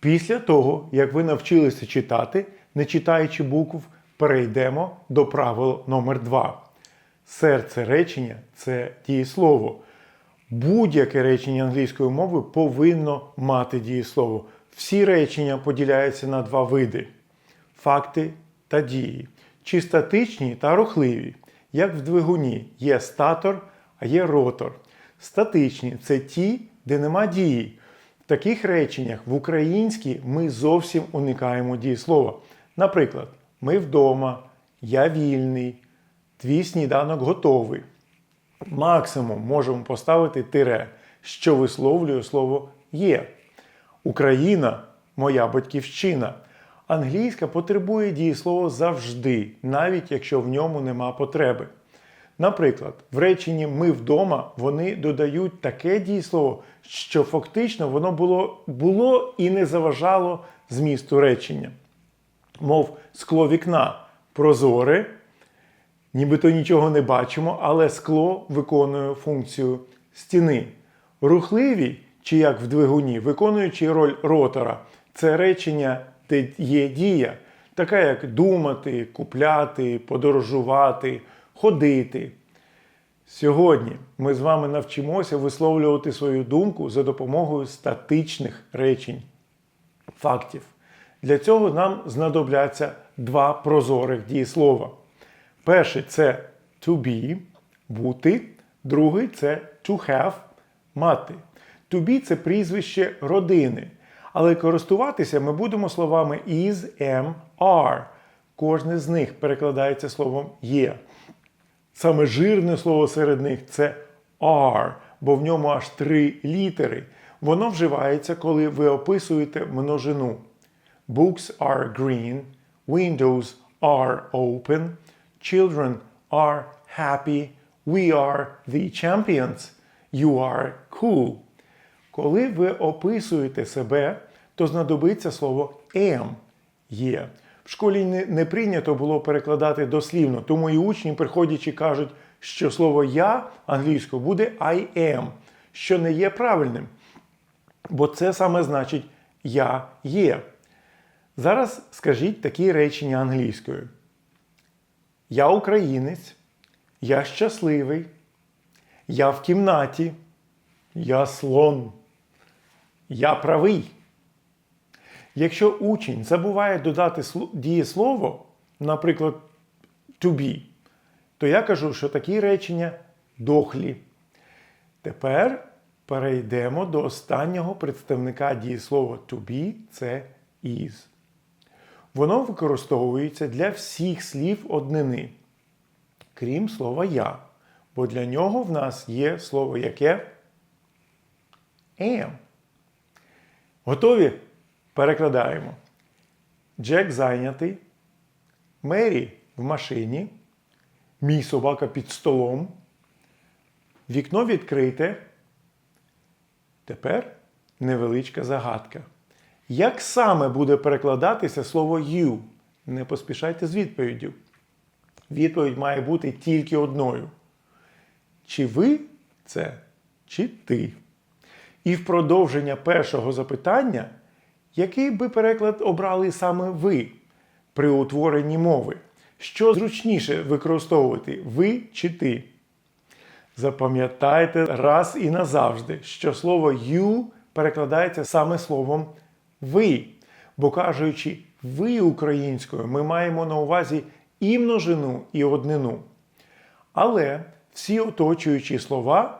Після того, як ви навчилися читати, не читаючи букв, перейдемо до правил номер 2 Серце речення це дієслово. Будь-яке речення англійської мови повинно мати дієслово. Всі речення поділяються на два види: факти та дії, чи статичні та рухливі. Як в двигуні є статор, а є ротор. Статичні це ті, де нема дії. Таких реченнях в українській ми зовсім уникаємо дієслова. Наприклад, ми вдома, я вільний, твій сніданок готовий. Максимум можемо поставити тире, що висловлює слово є. Україна моя батьківщина. Англійська потребує дієслова завжди, навіть якщо в ньому нема потреби. Наприклад, в реченні ми вдома вони додають таке дієслово, що фактично воно було, було і не заважало змісту речення. Мов скло вікна прозоре, нібито нічого не бачимо, але скло виконує функцію стіни. Рухливі, чи як в двигуні, виконуючи роль ротора, це речення, де є дія, така як думати, купляти, подорожувати, ходити. Сьогодні ми з вами навчимося висловлювати свою думку за допомогою статичних речень, фактів. Для цього нам знадобляться два прозорих дієслова. Перший це to be бути, другий це to have мати. To be це прізвище родини. Але користуватися ми будемо словами is, am, are. Кожне з них перекладається словом є. Саме жирне слово серед них це are, бо в ньому аж три літери. Воно вживається, коли ви описуєте множину. Books are green, windows are open, children are happy, we are the champions, you are cool. Коли ви описуєте себе, то знадобиться слово am є. В школі не, прийнято було перекладати дослівно, тому і учні, приходячи, кажуть, що слово я англійською буде I am, що не є правильним. Бо це саме значить я є. Зараз скажіть такі речення англійською. Я українець, я щасливий, я в кімнаті, я слон, я правий. Якщо учень забуває додати дієслово, наприклад, to be, то я кажу, що такі речення дохлі. Тепер перейдемо до останнього представника дієслова to be це is. Воно використовується для всіх слів однини, крім слова я. Бо для нього в нас є слово яке am. Готові? Перекладаємо. Джек зайнятий. Мері в машині. Мій собака під столом. Вікно відкрите. Тепер невеличка загадка. Як саме буде перекладатися слово you? Не поспішайте з відповіддю. Відповідь має бути тільки одною. Чи ви це, чи ти? І в продовження першого запитання, який би переклад обрали саме ви при утворенні мови? Що зручніше використовувати ви чи ти? Запам'ятайте раз і назавжди, що слово you перекладається саме словом ви. Бо кажучи ви українською, ми маємо на увазі і множину, і однину. Але всі оточуючі слова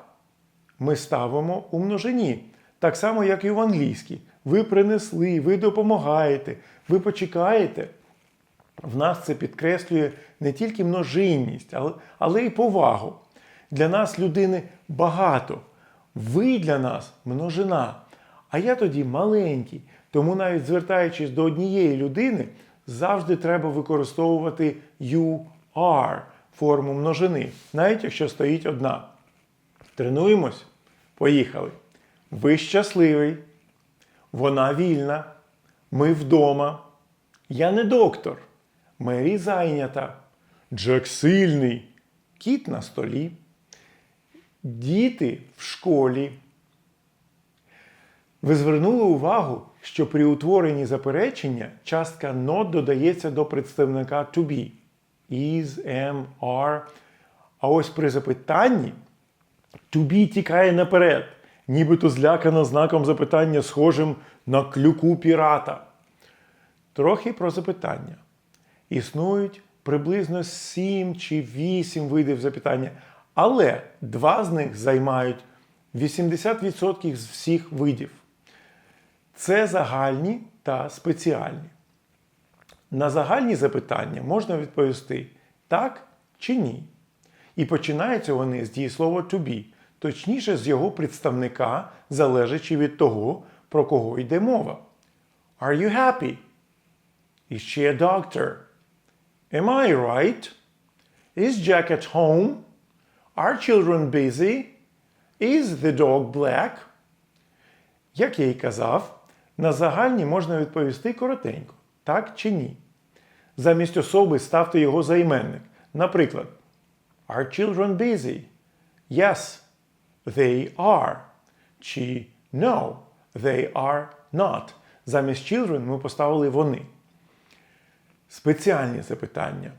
ми ставимо у множині, так само, як і в англійській. Ви принесли, ви допомагаєте, ви почекаєте. В нас це підкреслює не тільки множинність, але, але й повагу. Для нас людини багато. Ви для нас множина. А я тоді маленький. Тому навіть звертаючись до однієї людини, завжди треба використовувати you are форму множини, навіть якщо стоїть одна. Тренуємось? Поїхали. Ви щасливий. Вона вільна. Ми вдома. Я не доктор. Мері зайнята. Джек сильний. Кіт на столі. Діти в школі. Ви звернули увагу, що при утворенні заперечення частка not додається до представника to be. Is, am, are. А ось при запитанні to be тікає наперед, нібито злякана знаком запитання, схожим на клюку пірата. Трохи про запитання. Існують приблизно 7 чи 8 видів запитання, але два з них займають 80% з всіх видів. Це загальні та спеціальні. На загальні запитання можна відповісти так чи ні. І починаються вони з дієслова to be, точніше з його представника, залежачи від того, про кого йде мова. Are you happy? Is she a doctor? Am I right? Is Jack at home? Are children busy? Is the dog black? Як я й казав, на загальні можна відповісти коротенько, так чи ні. Замість особи ставте його займенник. Наприклад, Are children busy? Yes, they are. Чи No, they are not. Замість children ми поставили вони. Спеціальні запитання.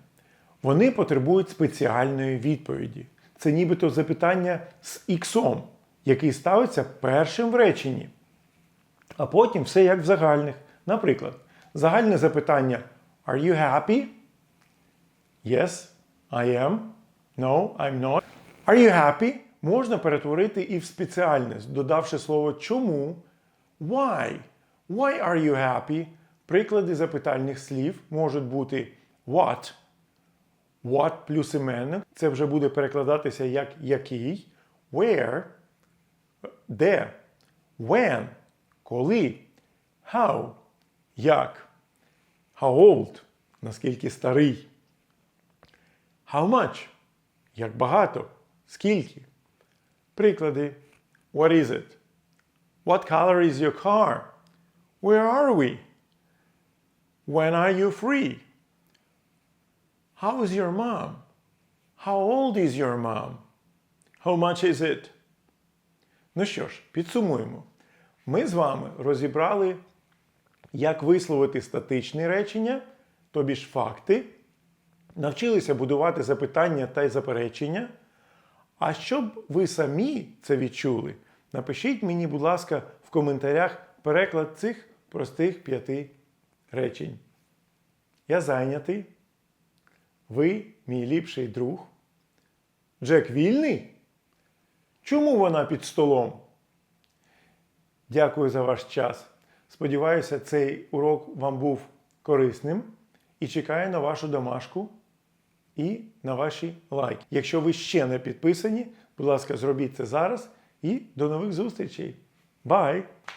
Вони потребують спеціальної відповіді. Це нібито запитання з іксом, який ставиться першим в реченні. А потім все як в загальних. Наприклад, загальне запитання Are you happy? Yes, I am. No, I'm not. Are you happy? Можна перетворити і в спеціальне, додавши слово чому. Why? Why are you happy? Приклади запитальних слів можуть бути what. What плюс іменник. Це вже буде перекладатися як який. Where. Де. When. Коли. How. Як. How old. Наскільки старий. How much? Як багато? Скільки? Приклади. What is it? What color is your car? Where are we? When are you free? How is your mom? How old is your mom? How much is it? Ну що ж, підсумуємо. Ми з вами розібрали, як висловити статичні речення, тобі ж факти, навчилися будувати запитання та й заперечення. А щоб ви самі це відчули, напишіть мені, будь ласка, в коментарях переклад цих простих п'яти речень. Я зайнятий. Ви мій ліпший друг. Джек вільний? Чому вона під столом? Дякую за ваш час. Сподіваюся, цей урок вам був корисним і чекаю на вашу домашку і на ваші лайки. Якщо ви ще не підписані, будь ласка, зробіть це зараз і до нових зустрічей. Бай!